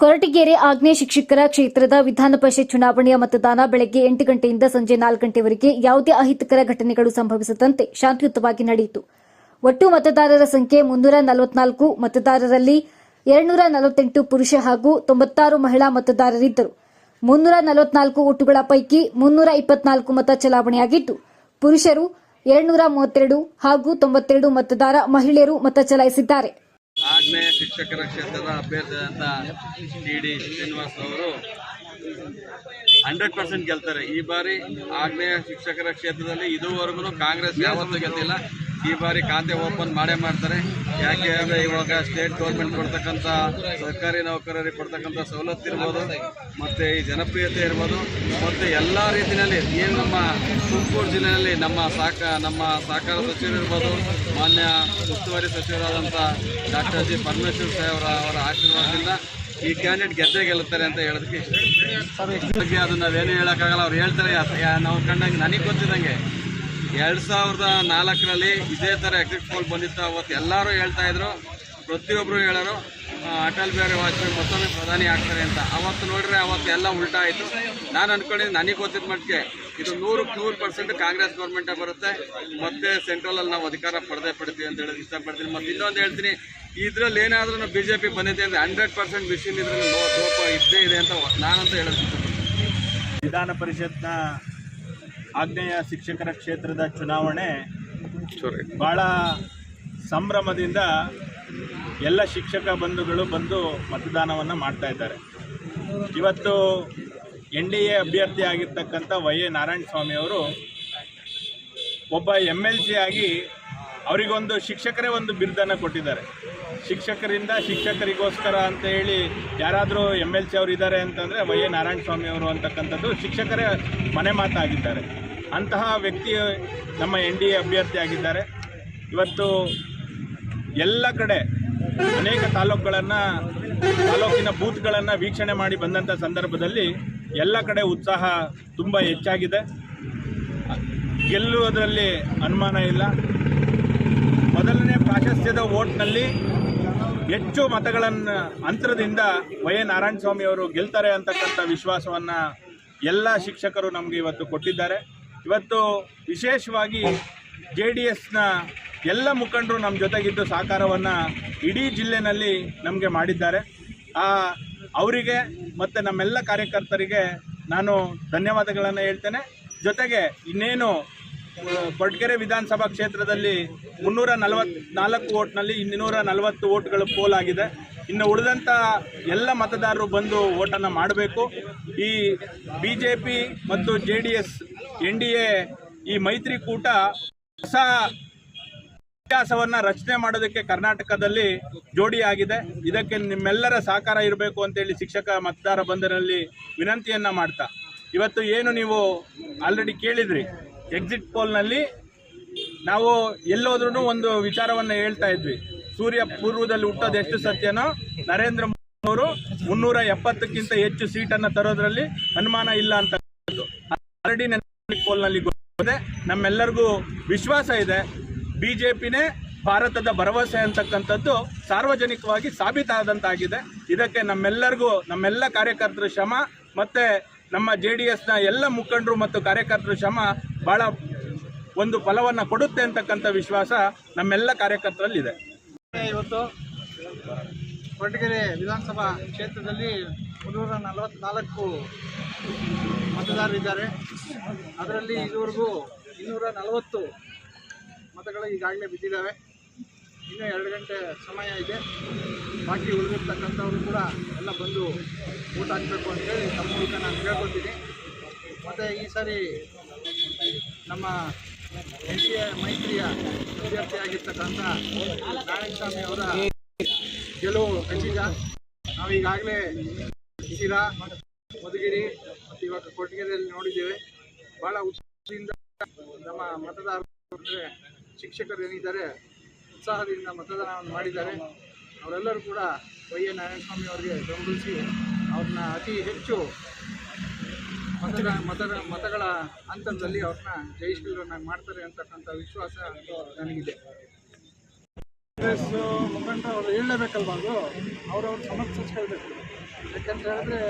ಕೊರಟಗೆರೆ ಆಗ್ನೇಯ ಶಿಕ್ಷಕರ ಕ್ಷೇತ್ರದ ವಿಧಾನ ಪರಿಷತ್ ಚುನಾವಣೆಯ ಮತದಾನ ಬೆಳಗ್ಗೆ ಎಂಟು ಗಂಟೆಯಿಂದ ಸಂಜೆ ನಾಲ್ಕು ಗಂಟೆವರೆಗೆ ಯಾವುದೇ ಅಹಿತಕರ ಘಟನೆಗಳು ಸಂಭವಿಸದಂತೆ ಶಾಂತಿಯುತವಾಗಿ ನಡೆಯಿತು. ಒಟ್ಟು ಮತದಾರರ ಸಂಖ್ಯೆ ಮುನ್ನೂರ ನಲವತ್ನಾಲ್ಕು, ಮತದಾರರಲ್ಲಿ ಎರಡ್ನೂರ ನಲವತ್ತೆಂಟು ಪುರುಷ ಹಾಗೂ ತೊಂಬತ್ತಾರು ಮಹಿಳಾ ಮತದಾರರಿದ್ದರು. ಮುನ್ನೂರ ನಲವತ್ನಾಲ್ಕು ಒಟ್ಟುಗಳ ಪೈಕಿ ಮುನ್ನೂರ ಇಪ್ಪತ್ನಾಲ್ಕು ಮತ ಚಲಾವಣೆಯಾಗಿದ್ದು, ಪುರುಷರು ಎರಡ್ನೂರ ಮೂವತ್ತೆರಡು ಹಾಗೂ ತೊಂಬತ್ತೆರಡು ಮತದಾರ ಮಹಿಳೆಯರು ಮತ ಚಲಾಯಿಸಿದ್ದಾರೆ. ಆಗ್ನೇಯ ಶಿಕ್ಷಕರ ಕ್ಷೇತ್ರದ ಅಭ್ಯರ್ಥಿಯಾದಂಥ ಟಿ ಡಿ ಶ್ರೀನಿವಾಸ್ ಅವರು ಹಂಡ್ರೆಡ್ ಪರ್ಸೆಂಟ್ ಗೆಲ್ತಾರೆ. ಈ ಬಾರಿ ಆಗ್ನೇಯ ಶಿಕ್ಷಕರ ಕ್ಷೇತ್ರದಲ್ಲಿ ಇದುವರೆಗೂ ಕಾಂಗ್ರೆಸ್ ಯಾವತ್ತೂ ಗೆದ್ದಿಲ್ಲ. ಈ ಬಾರಿ ಖಾತೆ ಓಪನ್ ಮಾಡೇ ಮಾಡ್ತಾರೆ. ಯಾಕೆ ಅಂದರೆ ಇವಾಗ ಸ್ಟೇಟ್ ಗೌರ್ಮೆಂಟ್ ಕೊಡ್ತಕ್ಕಂಥ ಸರ್ಕಾರಿ ನೌಕರರಿಗೆ ಕೊಡ್ತಕ್ಕಂಥ ಸವಲತ್ತು ಇರ್ಬೋದು ಮತ್ತು ಈ ಜನಪ್ರಿಯತೆ ಇರ್ಬೋದು ಮತ್ತು ಎಲ್ಲ ರೀತಿಯಲ್ಲಿ ಏನು ನಮ್ಮ ತುಮಕೂರು ಜಿಲ್ಲೆಯಲ್ಲಿ ನಮ್ಮ ಸಾಕ ನಮ್ಮ ಸಹಕಾರ ಸಚಿವರು ಇರ್ಬೋದು ಮಾನ್ಯ ಉಸ್ತುವಾರಿ ಸಚಿವರಾದಂಥ ಡಾಕ್ಟರ್ ಜಿ ಪರಮೇಶ್ವರ್ ಸಾಹೇಬ್ ಅವರ ಆಶೀರ್ವಾದದಿಂದ ಈ ಕ್ಯಾಂಡಿಡೇಟ್ ಗೆದ್ದೇ ಗೆಲ್ಲುತ್ತಾರೆ ಅಂತ ಹೇಳೋದಕ್ಕೆ ಇಷ್ಟ. ಬಗ್ಗೆ ಅದನ್ನ ನಾವೇನು ಹೇಳೋಕ್ಕಾಗಲ್ಲ ಅವ್ರು ಹೇಳ್ತಾರೆ ನಾವು ಕಂಡಂಗೆ ನನಗೆ ಗೊತ್ತಿದ್ದಂಗೆ. ಎರಡು ಸಾವಿರದ ನಾಲ್ಕರಲ್ಲಿ ಇದೇ ಥರ ಎಕ್ಸಿಟ್ ಪೋಲ್ ಬಂದಿತ್ತು. ಅವತ್ತು ಎಲ್ಲರೂ ಹೇಳ್ತಾ ಇದ್ರು. ಪ್ರತಿಯೊಬ್ಬರು ಹೇಳೋರು ಅಟಲ್ ಬಿಹಾರಿ ವಾಜಪೇಯಿ ಮತ್ತೊಮ್ಮೆ ಪ್ರಧಾನಿ ಆಗ್ತಾರೆ ಅಂತ. ಅವತ್ತು ನೋಡಿದ್ರೆ ಅವತ್ತು ಎಲ್ಲ ಉಲ್ಟಾ ಆಯಿತು. ನಾನು ಅನ್ಕೊಂಡಿದ್ದು ನನಗೆ ಗೊತ್ತಿದ್ದ ಮಟ್ಟಿಗೆ ಇದು ನೂರಕ್ಕೆ ನೂರು ಪರ್ಸೆಂಟ್ ಕಾಂಗ್ರೆಸ್ ಗೌರ್ಮೆಂಟೇ ಬರುತ್ತೆ. ಮತ್ತೆ ಸೆಂಟ್ರಲಲ್ಲಿ ನಾವು ಅಧಿಕಾರ ಪಡೆದೇ ಪಡ್ತೀವಿ ಅಂತ ಹೇಳೋದು ಇಷ್ಟಪಡ್ತೀನಿ. ಮತ್ತು ಇನ್ನೊಂದು ಹೇಳ್ತೀನಿ, ಇದರಲ್ಲಿ ಏನಾದರೂ ಬಿ ಜೆ ಪಿ ಬಂದಿದೆ ಅಂದರೆ ಹಂಡ್ರೆಡ್ ಪರ್ಸೆಂಟ್ ಮಿಷಿನ್ ಇದ್ರಲ್ಲಿ ಲೋಪ ಇದ್ದೇ ಇದೆ ಅಂತ ನಾನಂತ ಹೇಳೋದು ವಿಧಾನ ಪರಿಷತ್ನ ಆಗ್ನೇಯ ಶಿಕ್ಷಕರ ಕ್ಷೇತ್ರದ ಚುನಾವಣೆ ಭಾಳ ಸಂಭ್ರಮದಿಂದ ಎಲ್ಲ ಶಿಕ್ಷಕ ಬಂಧುಗಳು ಬಂದು ಮತದಾನವನ್ನು ಮಾಡ್ತಾ ಇದ್ದಾರೆ. ಇವತ್ತು ಎನ್ ಡಿ ಎ ಅಭ್ಯರ್ಥಿ ಆಗಿರ್ತಕ್ಕಂಥ ವೈ ಎ ನಾರಾಯಣ ಸ್ವಾಮಿ ಅವರು ಒಬ್ಬ ಎಂ ಎಲ್ ಸಿ ಆಗಿ ಅವರಿಗೊಂದು ಶಿಕ್ಷಕರೇ ಒಂದು ಬಿರುದನ್ನು ಕೊಟ್ಟಿದ್ದಾರೆ. ಶಿಕ್ಷಕರಿಂದ ಶಿಕ್ಷಕರಿಗೋಸ್ಕರ ಅಂತ ಹೇಳಿ ಯಾರಾದರೂ ಎಂ ಎಲ್ ಸಿ ಅವರು ಇದ್ದಾರೆ ಅಂತಂದರೆ ವೈ ಎ ನಾರಾಯಣ ಸ್ವಾಮಿ ಅವರು ಅಂತಕ್ಕಂಥದ್ದು ಶಿಕ್ಷಕರೇ ಮನೆ ಮಾತಾಗಿದ್ದಾರೆ. ಅಂತಹ ವ್ಯಕ್ತಿ ನಮ್ಮ ಎನ್ ಡಿ ಎ ಅಭ್ಯರ್ಥಿಯಾಗಿದ್ದಾರೆ. ಇವತ್ತು ಎಲ್ಲ ಕಡೆ ಅನೇಕ ತಾಲೂಕುಗಳನ್ನು, ತಾಲೂಕಿನ ಬೂತ್ಗಳನ್ನು ವೀಕ್ಷಣೆ ಮಾಡಿ ಬಂದಂಥ ಸಂದರ್ಭದಲ್ಲಿ ಎಲ್ಲ ಕಡೆ ಉತ್ಸಾಹ ತುಂಬ ಹೆಚ್ಚಾಗಿದೆ. ಗೆಲ್ಲುವುದರಲ್ಲಿ ಅನುಮಾನ ಇಲ್ಲ. ಮೊದಲನೇ ಪ್ರಾಶಸ್ತ್ಯದ ಓಟ್ನಲ್ಲಿ ಹೆಚ್ಚು ಮತಗಳನ್ನು ಅಂತರದಿಂದ ವೈ ಎ ನಾರಾಯಣ ಸ್ವಾಮಿ ಅವರು ಗೆಲ್ತಾರೆ ಅಂತಕ್ಕಂಥ ವಿಶ್ವಾಸವನ್ನು ಎಲ್ಲ ಶಿಕ್ಷಕರು ನಮಗೆ ಇವತ್ತು ಕೊಟ್ಟಿದ್ದಾರೆ. ಇವತ್ತು ವಿಶೇಷವಾಗಿ ಜೆ ಡಿ ಎಸ್ನ ಎಲ್ಲ ಮುಖಂಡರು ನಮ್ಮ ಜೊತೆಗಿದ್ದು ಸಹಕಾರವನ್ನು ಇಡೀ ಜಿಲ್ಲೆನಲ್ಲಿ ನಮಗೆ ಮಾಡಿದ್ದಾರೆ. ಆ, ಅವರಿಗೆ ಮತ್ತು ನಮ್ಮೆಲ್ಲ ಕಾರ್ಯಕರ್ತರಿಗೆ ನಾನು ಧನ್ಯವಾದಗಳನ್ನು ಹೇಳ್ತೇನೆ. ಜೊತೆಗೆ ಇನ್ನೇನು ಕೊಡ್ಗೆರೆ ವಿಧಾನಸಭಾ ಕ್ಷೇತ್ರದಲ್ಲಿ ಮುನ್ನೂರ ನಲವತ್ನಾಲ್ಕು ಓಟ್ನಲ್ಲಿ ಇನ್ನೂರ ನಲವತ್ತು ಓಟ್ಗಳು ಪೋಲ್ ಆಗಿದೆ. ಇನ್ನು ಉಳಿದಂಥ ಎಲ್ಲ ಮತದಾರರು ಬಂದು ಓಟನ್ನು ಮಾಡಬೇಕು. ಈ ಬಿ ಜೆ ಪಿ ಮತ್ತು J D S N D A ಈ ಮೈತ್ರಿಕೂಟ ಹೊಸ ಇತಿಹಾಸವನ್ನು ರಚನೆ ಮಾಡೋದಕ್ಕೆ ಕರ್ನಾಟಕದಲ್ಲಿ ಜೋಡಿಯಾಗಿದೆ ಇದಕ್ಕೆ ನಿಮ್ಮೆಲ್ಲರ ಸಹಕಾರ ಇರಬೇಕು ಅಂತೇಳಿ ಶಿಕ್ಷಕ ಮತದಾರ ಬಂಧನಲ್ಲಿ ವಿನಂತಿಯನ್ನು ಮಾಡ್ತಾ. ಇವತ್ತು ಏನು ನೀವು ಆಲ್ರೆಡಿ ಕೇಳಿದ್ರಿ. ಎಕ್ಸಿಟ್ ಪೋಲ್ನಲ್ಲಿ ನಾವು ಎಲ್ಲೋದ್ರೂ ಒಂದು ವಿಚಾರವನ್ನು ಹೇಳ್ತಾ ಇದ್ವಿ. ಸೂರ್ಯ ಪೂರ್ವದಲ್ಲಿ ಹುಟ್ಟೋದು ಎಷ್ಟು ಸತ್ಯನೋ ನರೇಂದ್ರ ಮೋದಿ ಅವರು ಮುನ್ನೂರ ಎಪ್ಪತ್ತಕ್ಕಿಂತ ಹೆಚ್ಚು ಸೀಟನ್ನು ತರೋದ್ರಲ್ಲಿ ಅನುಮಾನ ಇಲ್ಲ ಅಂತ ಆಲ್ರೆಡಿ ಪೋಲ್ನಲ್ಲಿ ಗೊತ್ತಿದೆ ನಮ್ಮೆಲ್ಲರಿಗೂ ವಿಶ್ವಾಸ ಇದೆ. ಬಿಜೆಪಿನೇ ಭಾರತದ ಭರವಸೆ ಅಂತಕ್ಕಂಥದ್ದು ಸಾರ್ವಜನಿಕವಾಗಿ ಸಾಬೀತಾದಂತಾಗಿದೆ. ಇದಕ್ಕೆ ನಮ್ಮೆಲ್ಲರಿಗೂ, ನಮ್ಮೆಲ್ಲ ಕಾರ್ಯಕರ್ತರ ಶ್ರಮ ಮತ್ತೆ ನಮ್ಮ ಜೆ ಡಿ ಎಸ್ನ ಎಲ್ಲ ಮುಖಂಡರು ಮತ್ತು ಕಾರ್ಯಕರ್ತರ ಶ್ರಮ ಬಹಳ ಒಂದು ಫಲವನ್ನು ಕೊಡುತ್ತೆ ಅಂತಕ್ಕಂಥ ವಿಶ್ವಾಸ ನಮ್ಮೆಲ್ಲ ಕಾರ್ಯಕರ್ತರಲ್ಲಿದೆ. ಇವತ್ತು ಕೊರಟಗೆರೆ ವಿಧಾನಸಭಾ ಕ್ಷೇತ್ರದಲ್ಲಿ ಮುನ್ನೂರ ನಲವತ್ನಾಲ್ಕು ಮತದಾರರಿದ್ದಾರೆ ಅದರಲ್ಲಿ ಇದುವರೆಗೂ ಇನ್ನೂರ ನಲವತ್ತು ಮತಗಳು ಈಗಾಗಲೇ ಬಿದ್ದಿದ್ದಾವೆ. ಇನ್ನೂ ಎರಡು ಗಂಟೆ ಸಮಯ ಇದೆ. ಬಾಕಿ ಉಳಿದಿರ್ತಕ್ಕಂಥವರು ಕೂಡ ಎಲ್ಲ ಬಂದು ಊಟ ಹಾಕಬೇಕು ಅಂತೇಳಿ ತಮ್ಮ ಮೂಲಕ ನಾನು ಕೇಳ್ಕೊತೀನಿ. ಮತ್ತು ಈ ಸಾರಿ ನಮ್ಮ ಎನ್ ಮೈತ್ರಿಯ ಅಭ್ಯರ್ಥಿಯಾಗಿರ್ತಕ್ಕಂಥ ನಾರಾಯಣಸ್ವಾಮಿ ಅವರ ಗೆಲುವು ಖಚಿತ. ನಾವು ಈಗಾಗಲೇ ಶಿರಾ, ಮಧುಗಿರಿ ಮತ್ತು ಇವಾಗ ಕೊಟ್ಟಿಗೆರೆಯಲ್ಲಿ ನೋಡಿದ್ದೇವೆ. ಭಾಳ ಉತ್ಸಾಹದಿಂದ ನಮ್ಮ ಮತದಾರರು ಶಿಕ್ಷಕರು ಏನಿದ್ದಾರೆ, ಉತ್ಸಾಹದಿಂದ ಮತದಾನವನ್ನು ಮಾಡಿದ್ದಾರೆ. ಅವರೆಲ್ಲರೂ ಕೂಡ ವೈ ಎ ನಾರಾಯಣಸ್ವಾಮಿ ಅವರಿಗೆ ಬೆಂಬಲಿಸಿ ಅವ್ರನ್ನ ಅತಿ ಹೆಚ್ಚು ಮತಗಳ ಮತಗಳ ಮತಗಳ ಹಂತದಲ್ಲಿ ಅವ್ರನ್ನ ಜಯಶ್ರೀರನ್ನಾಗಿ ಮಾಡ್ತಾರೆ ಅಂತಕ್ಕಂಥ ವಿಶ್ವಾಸ ನನಗಿದೆ. ಕಾಂಗ್ರೆಸ್ ಮುಖಂಡ ಅವರು ಹೇಳಲೇಬೇಕಲ್ವಾ ಅದು? ಅವರವ್ರ ಸಮಸ್ಯೆ ಹೇಳಬೇಕು. ಯಾಕಂತ ಹೇಳಿದ್ರೆ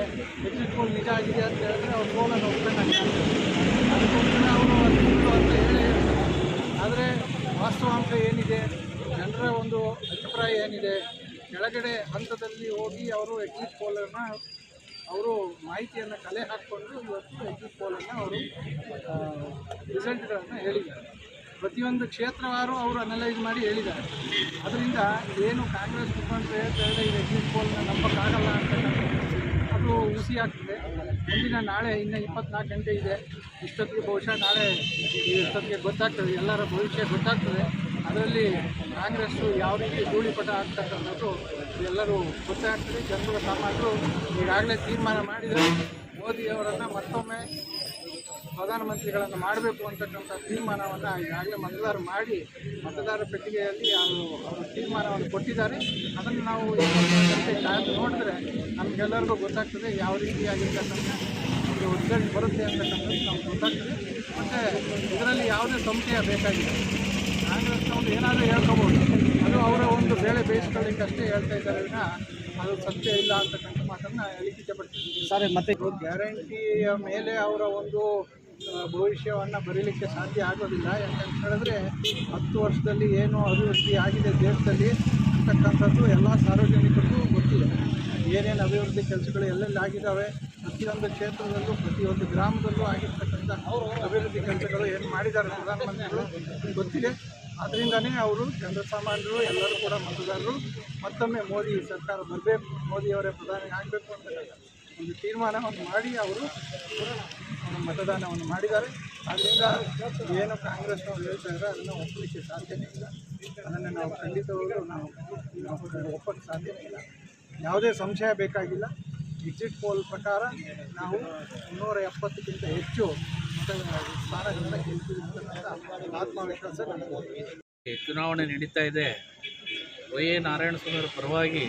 ಎಕ್ಸಿಟ್ ಪೋಲ್ ನಿಜ ಆಗಿದೆ ಅಂತ ಹೇಳಿದ್ರೆ ಅವ್ರ ಪೋಲನ್ನು ಒಪ್ಕೊಂಡಾಗ ಅದಕ್ಕೋಸ್ಕರ ಅವರು ಅಂತ ಹೇಳಿ ಆದರೆ ವಾಸ್ತವಾಂಶ ಏನಿದೆ? ಜನರ ಒಂದು ಅಭಿಪ್ರಾಯ ಏನಿದೆ? ಕೆಳಗಡೆ ಹಂತದಲ್ಲಿ ಹೋಗಿ ಅವರು ಎಕ್ಸಿಟ್ ಪೋಲನ್ನು ಅವರು ಮಾಹಿತಿಯನ್ನು ಕಲೆ ಹಾಕ್ಕೊಂಡು ಇವತ್ತು ಎಕ್ಸಿಟ್ ಪೋಲನ್ನು ಅವರು ರಿಸಲ್ಟ್ಗಳನ್ನು ಹೇಳಿದ್ದಾರೆ. ಪ್ರತಿಯೊಂದು ಕ್ಷೇತ್ರವಾರು ಅವರು ಅನಲೈಸ್ ಮಾಡಿ ಹೇಳಿದ್ದಾರೆ. ಅದರಿಂದ ಏನು ಕಾಂಗ್ರೆಸ್ ಮುಖಂಡರು ಹೇಳ್ತಾ ಇದೆ ಇದು ಎಕ್ಸಿಟ್ ಪೋಲ್ನ ನಂಬಕ್ಕಾಗಲ್ಲ ಅಂತ ಅದು ಹುಸಿ ಆಗ್ತದೆ. ಮುಂದಿನ ನಾಳೆ ಇನ್ನೂ ಇಪ್ಪತ್ನಾಲ್ಕು ಗಂಟೆ ಇದೆ. ಇಷ್ಟೊತ್ತಿಗೆ ಬಹುಶಃ ನಾಳೆ ಇಷ್ಟೊತ್ತಿಗೆ ಗೊತ್ತಾಗ್ತದೆ. ಎಲ್ಲರ ಭವಿಷ್ಯ ಗೊತ್ತಾಗ್ತದೆ. ಅದರಲ್ಲಿ ಕಾಂಗ್ರೆಸ್ಸು ಯಾವ ರೀತಿ ಧೂಳಿಪಟ ಆಗ್ತಕ್ಕಂಥದ್ದು ಎಲ್ಲರೂ ಗೊತ್ತಾಗ್ತದೆ ಜನರ ಸಾಮಾನ್ಯರು ಈಗಾಗಲೇ ತೀರ್ಮಾನ ಮಾಡಿದರೆ. ಮೋದಿಯವರನ್ನು ಮತ್ತೊಮ್ಮೆ ಪ್ರಧಾನಮಂತ್ರಿಗಳನ್ನು ಮಾಡಬೇಕು ಅಂತಕ್ಕಂಥ ತೀರ್ಮಾನವನ್ನು ಈಗಾಗಲೇ ಮತದಾರರು ಮಾಡಿ ಮತದಾರ ಪೆಟ್ಟಿಗೆಯಲ್ಲಿ ಅವರು ಅವರು ತೀರ್ಮಾನವನ್ನು ಕೊಟ್ಟಿದ್ದಾರೆ. ಅದನ್ನು ನಾವು ಕಾಯ್ದು ನೋಡಿದ್ರೆ ನಮಗೆಲ್ಲರಿಗೂ ಗೊತ್ತಾಗ್ತದೆ ಯಾವ ರೀತಿಯಾಗಿರ್ತಕ್ಕಂಥ ಒಂದು ರಿಸಲ್ಟ್ ಬರುತ್ತೆ ಅಂತಕ್ಕಂಥದ್ದು ನಮ್ಗೆ ಗೊತ್ತಾಗ್ತದೆ. ಮತ್ತು ಇದರಲ್ಲಿ ಯಾವುದೇ ಸಂಶಯ ಬೇಕಾಗಿಲ್ಲ. ಕಾಂಗ್ರೆಸ್ನವ್ರು ಏನಾದರೂ ಹೇಳ್ಕೋಬೋದು. ಅದು ಅವರ ಒಂದು ಬೇಳೆ ಬೇಯಿಸ್ಕೊಳ್ಳಿಕ್ಕಷ್ಟೇ ಹೇಳ್ತಾ ಇದ್ದಾರೆ ಅದು ಸತ್ಯ ಇಲ್ಲ ಅಂತಕ್ಕಂಥ ಮಾತನ್ನು ಹೇಳಿಕೆ ಸರ್ ಮತ್ತೆ? ಗ್ಯಾರಂಟಿಯ ಮೇಲೆ ಅವರ ಒಂದು ಭವಿಷ್ಯವನ್ನು ಬರೀಲಿಕ್ಕೆ ಸಾಧ್ಯ ಆಗೋದಿಲ್ಲ. ಯಾಕಂತ ಹೇಳಿದ್ರೆ ಹತ್ತು ವರ್ಷದಲ್ಲಿ ಏನು ಅಭಿವೃದ್ಧಿ ಆಗಿದೆ ದೇಶದಲ್ಲಿ ಅಂತಕ್ಕಂಥದ್ದು ಎಲ್ಲ ಸಾರ್ವಜನಿಕರಿಗೂ ಗೊತ್ತಿದೆ. ಏನೇನು ಅಭಿವೃದ್ಧಿ ಕೆಲಸಗಳು ಎಲ್ಲೆಲ್ಲಿ ಆಗಿದ್ದಾವೆ ಪ್ರತಿಯೊಂದು ಕ್ಷೇತ್ರದಲ್ಲೂ ಪ್ರತಿಯೊಂದು ಗ್ರಾಮದಲ್ಲೂ ಆಗಿರ್ತಕ್ಕಂಥ ಅಭಿವೃದ್ಧಿ ಕೆಲಸಗಳು ಏನು ಮಾಡಿದ್ದಾರೆ ಪ್ರಧಾನಮಂತ್ರಿಗಳು ಗೊತ್ತಿದೆ. ಅದರಿಂದನೇ ಅವರು ಜನಸಾಮಾನ್ಯರು, ಎಲ್ಲರೂ ಕೂಡ ಮತದಾರರು, ಮತ್ತೊಮ್ಮೆ ಮೋದಿ ಸರ್ಕಾರ ಬರಬೇಕು ಮೋದಿಯವರೇ ಪ್ರಧಾನಿ ಆಗಬೇಕು ಅಂತ ಒಂದು ತೀರ್ಮಾನವನ್ನು ಮಾಡಿ ಅವರು ಮತದಾನವನ್ನು ಮಾಡಿದ್ದಾರೆ. ಅದರಿಂದ ಏನು ಕಾಂಗ್ರೆಸ್ನವರು ಹೇಳ್ತಾ ಇದ್ದಾರೆ, ಅದನ್ನು ಒಪ್ಪಲಿಕ್ಕೆ ಸಾಧ್ಯನೇ ಇಲ್ಲ. ಅದನ್ನು ನಾವು ಖಂಡಿತವಾಗಲೂ ನಾವು ಒಪ್ಪಕ್ಕೆ ಸಾಧ್ಯನೇ ಇಲ್ಲ. ಯಾವುದೇ ಸಂಶಯ ಬೇಕಾಗಿಲ್ಲ. ಎಕ್ಸಿಟ್ ಪೋಲ್ ಪ್ರಕಾರ ನಾವು ಮುನ್ನೂರ ಎಪ್ಪತ್ತಕ್ಕಿಂತ ಹೆಚ್ಚು ಚುನಾವಣೆ ನಡೀತಾ ಇದೆ. ವೈ ಎ ನಾರಾಯಣಸ್ವಾಮಿ ಪರವಾಗಿ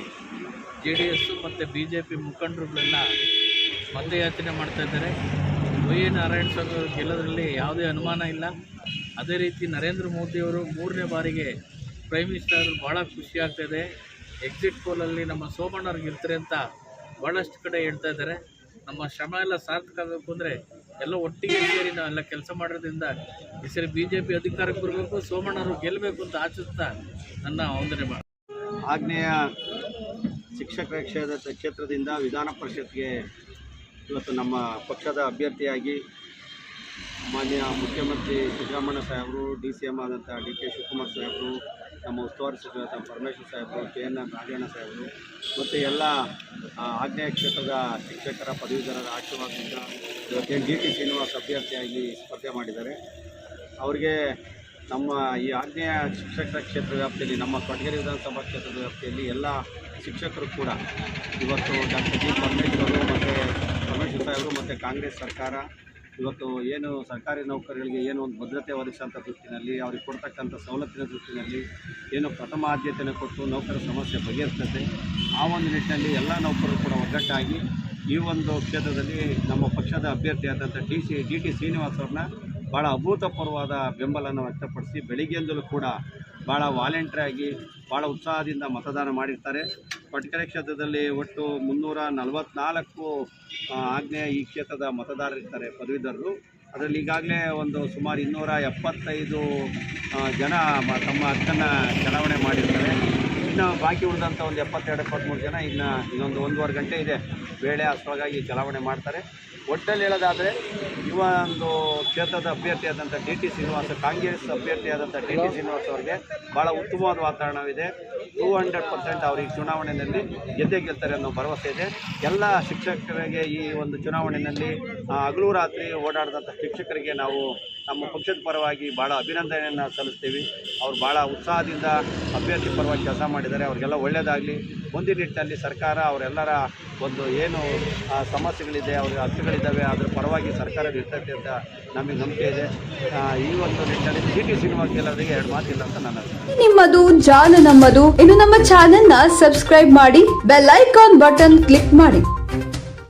ಜೆ ಡಿ ಎಸ್ಸು ಮತ್ತು ಬಿ ಜೆ ಪಿ ಮುಖಂಡರುಗಳೆಲ್ಲ ಮತಯಾಚನೆ ಮಾಡ್ತಾ ಇದ್ದಾರೆ. ವೈ ಎ ನಾರಾಯಣಸ್ವಾಮಿ ಅವರು ಗೆಲ್ಲೋದ್ರಲ್ಲಿ ಯಾವುದೇ ಅನುಮಾನ ಇಲ್ಲ. ಅದೇ ರೀತಿ ನರೇಂದ್ರ ಮೋದಿಯವರು ಮೂರನೇ ಬಾರಿಗೆ ಪ್ರೈಮ್ ಮಿನಿಸ್ಟರ್ ಭಾಳ ಖುಷಿ ಇದೆ. ಎಕ್ಸಿಟ್ ಪೋಲಲ್ಲಿ ನಮ್ಮ ಸೋಮಣ್ಣವ್ರು ಗೆಲ್ತಾರೆ ಅಂತ ಭಾಳಷ್ಟು ಕಡೆ ಹೇಳ್ತಾ ಇದ್ದಾರೆ. ನಮ್ಮ ಶ್ರಮ ಎಲ್ಲ ಸಾರ್ಥಕ ಆಗಬೇಕು ಅಂದರೆ ಎಲ್ಲ ಒಟ್ಟಿಗೆ ಸೇರಿ ನಾವೆಲ್ಲ ಕೆಲಸ ಮಾಡೋದ್ರಿಂದ ಈ ಸರಿ ಬಿ ಜೆ ಪಿ ಅಧಿಕಾರಕ್ಕೆ ಬರಬೇಕು ಸೋಮಣ್ಣವರು ಗೆಲ್ಲಬೇಕು ಅಂತ ಆಶಿಸ್ತಾ ನನ್ನ ವಂದನೆ ಮಾಡಿ ಆಗ್ನೇಯ ಶಿಕ್ಷಕರ ಕ್ಷೇತ್ರ ಕ್ಷೇತ್ರದಿಂದ ವಿಧಾನ ಪರಿಷತ್ಗೆ ಇವತ್ತು ನಮ್ಮ ಪಕ್ಷದ ಅಭ್ಯರ್ಥಿಯಾಗಿ ಮಾನ್ಯ ಮುಖ್ಯಮಂತ್ರಿ ಸಿದ್ದರಾಮಯ್ಯ ಸಾಹೇಬರು, ಡಿ ಸಿ ಎಂ ಆದಂಥ ಡಿ ಕೆ ಶಿವಕುಮಾರ್ ಸಾಹೇಬರು ನಮ್ಮ ಉಸ್ತುವಾರಿ ಸಚಿವರಾದ ಪರಮೇಶ್ವರ್ ಸಾಹೇಬರು, ಕೆ ಎನ್ ನಾರಾಯಣ ಸಾಹೇಬರು ಮತ್ತು ಎಲ್ಲ ಆಗ್ನೇಯ ಕ್ಷೇತ್ರದ ಶಿಕ್ಷಕರ, ಪದವೀಧರರ ಆಶೀರ್ವಾದದಿಂದ ಇವತ್ತೇನು ಡಿ ಟಿ ಶ್ರೀನಿವಾಸ್ ಅಭ್ಯರ್ಥಿಯಾಗಿ ಸ್ಪರ್ಧೆ ಮಾಡಿದ್ದಾರೆ. ಅವರಿಗೆ ನಮ್ಮ ಈ ಆಗ್ನೇಯ ಶಿಕ್ಷಕರ ಕ್ಷೇತ್ರ ವ್ಯಾಪ್ತಿಯಲ್ಲಿ, ನಮ್ಮ ಕೊಡಗೇರಿ ವಿಧಾನಸಭಾ ಕ್ಷೇತ್ರದ ವ್ಯಾಪ್ತಿಯಲ್ಲಿ ಎಲ್ಲ ಶಿಕ್ಷಕರು ಕೂಡ ಇವತ್ತು ಡಾಕ್ಟರ್ ಜಿ. ಪರಮೇಶ್ವರು ಮತ್ತು ಪರಮೇಶ್ವರ್ ಸಾಹೇಬರು ಮತ್ತು ಕಾಂಗ್ರೆಸ್ ಸರ್ಕಾರ ಇವತ್ತು ಏನು ಸರ್ಕಾರಿ ನೌಕರರಿಗೆ ಏನು ಒಂದು ಭದ್ರತೆ ಒದಗಿಸುವಂಥ ದೃಷ್ಟಿನಲ್ಲಿ, ಅವ್ರಿಗೆ ಕೊಡ್ತಕ್ಕಂಥ ಸವಲತ್ತಿನ ದೃಷ್ಟಿನಲ್ಲಿ ಏನು ಪ್ರಥಮ ಆದ್ಯತೆಯನ್ನು ಕೊಟ್ಟು ನೌಕರ ಸಮಸ್ಯೆ ಬಗೆಹರಿಸ್ತದೆ, ಆ ಒಂದು ನಿಟ್ಟಿನಲ್ಲಿ ಎಲ್ಲ ನೌಕರರು ಕೂಡ ಒಗ್ಗಟ್ಟಾಗಿ ಈ ಒಂದು ಕ್ಷೇತ್ರದಲ್ಲಿ ನಮ್ಮ ಪಕ್ಷದ ಅಭ್ಯರ್ಥಿಯಾದಂಥ D C, D T Srinivas ಅವ್ರನ್ನ ಭಾಳ ಅಭೂತಪೂರ್ವವಾದ ಬೆಂಬಲವನ್ನು ವ್ಯಕ್ತಪಡಿಸಿ, ಬೆಳಿಗ್ಗೆಯಿಂದಲೂ ಕೂಡ ಭಾಳ ವಾಲಂಟ್ರಿಯಾಗಿ ಭಾಳ ಉತ್ಸಾಹದಿಂದ ಮತದಾನ ಮಾಡಿರ್ತಾರೆ. ಕೊಟ್ಕೆರೆ ಕ್ಷೇತ್ರದಲ್ಲಿ ಒಟ್ಟು ಮುನ್ನೂರ ನಲವತ್ನಾಲ್ಕು ಆಗ್ನೇಯ ಈ ಕ್ಷೇತ್ರದ ಮತದಾರರಿರ್ತಾರೆ ಪದವೀಧರರು. ಅದರಲ್ಲಿ ಈಗಾಗಲೇ ಒಂದು ಸುಮಾರು ಇನ್ನೂರ ಎಪ್ಪತ್ತೈದು ಜನ ತಮ್ಮ ಹಕ್ಕನ್ನು ಚಲಾವಣೆ ಮಾಡಿರ್ತಾರೆ. ಇನ್ನು ಬಾಕಿ ಉಳಿದಂಥ ಒಂದು ಎಪ್ಪತ್ತೆರಡು ಎಪ್ಪತ್ತ್ಮೂರು ಜನ ಇನ್ನು ಇನ್ನೊಂದು ಒಂದೂವರೆ ಗಂಟೆ ಇದೆ. ವೇಳೆ ಅಷ್ಟೊಳಗಾಗಿ ಚಲಾವಣೆ ಮಾಡ್ತಾರೆ. ಒಟ್ಟಲ್ಲಿ ಹೇಳೋದಾದರೆ, ಈ ಒಂದು ಕ್ಷೇತ್ರದ ಅಭ್ಯರ್ಥಿಯಾದಂಥ ಡಿ ಟಿ ಶ್ರೀನಿವಾಸ, ಕಾಂಗ್ರೆಸ್ ಅಭ್ಯರ್ಥಿಯಾದಂಥ ಡಿ ಟಿ ಶ್ರೀನಿವಾಸ್ ಅವರಿಗೆ ಭಾಳ ಉತ್ತಮವಾದ ವಾತಾವರಣವಿದೆ. ಟೂ ಹಂಡ್ರೆಡ್ ಪರ್ಸೆಂಟ್ ಅವ್ರಿಗೆ ಚುನಾವಣೆಯಲ್ಲಿ ಗೆದ್ದೇ ಗೆಲ್ತಾರೆ ಅನ್ನೋ ಭರವಸೆ ಇದೆ. ಎಲ್ಲ ಶಿಕ್ಷಕರಿಗೆ ಈ ಒಂದು ಚುನಾವಣೆಯಲ್ಲಿ ಹಗಲು ರಾತ್ರಿ ಓಡಾಡಿದಂಥ ಶಿಕ್ಷಕರಿಗೆ ನಾವು ನಮ್ಮ ಪಕ್ಷದ ಪರವಾಗಿ ಭಾಳ ಅಭಿನಂದನೆಯನ್ನು ಸಲ್ಲಿಸ್ತೀವಿ. ಅವ್ರು ಭಾಳ ಉತ್ಸಾಹದಿಂದ ಅಭ್ಯರ್ಥಿ ಪರವಾಗಿ ಕೆಲಸ ಮಾಡಿದ್ದಾರೆ. ಅವ್ರಿಗೆಲ್ಲ ಒಳ್ಳೆಯದಾಗಲಿ ಮುಂದಿನ ನಿಟ್ಟಿನಲ್ಲಿ ಸರ್ಕಾರ ಅವರೆಲ್ಲರ ಒಂದು ಏನು ಸಮಸ್ಯೆಗಳಿದೆ ಅವರ ಹಕ್ಕುಗಳಿದ್ದಾವೆ, ಅದರ ಪರವಾಗಿ ಸರ್ಕಾರ ಇರ್ತೈತೆ ಅಂತ ನಮಗೆ ನಂಬಿಕೆ ಇದೆ. ಈ ಒಂದು ನಿಟ್ಟಿನಲ್ಲಿ ಟಿ ಶ್ರೀನಿವಾಸ್ ಗೆಲ್ಲೋರಿಗೆ ಎರಡು ಮಾತಿಲ್ಲ ಅಂತ ನನ್ನ. ನಿಮ್ಮದು ಜಾಲ ನಮ್ಮದು ಇನ್ನು ನಮ್ಮ ನ ಸಬ್ಸ್ಕ್ರೈಬ್ ಮಾಡಿ ಬೆಲ್ ಐಕಾನ್ ಬಟನ್ ಕ್ಲಿಕ್ ಮಾಡಿ.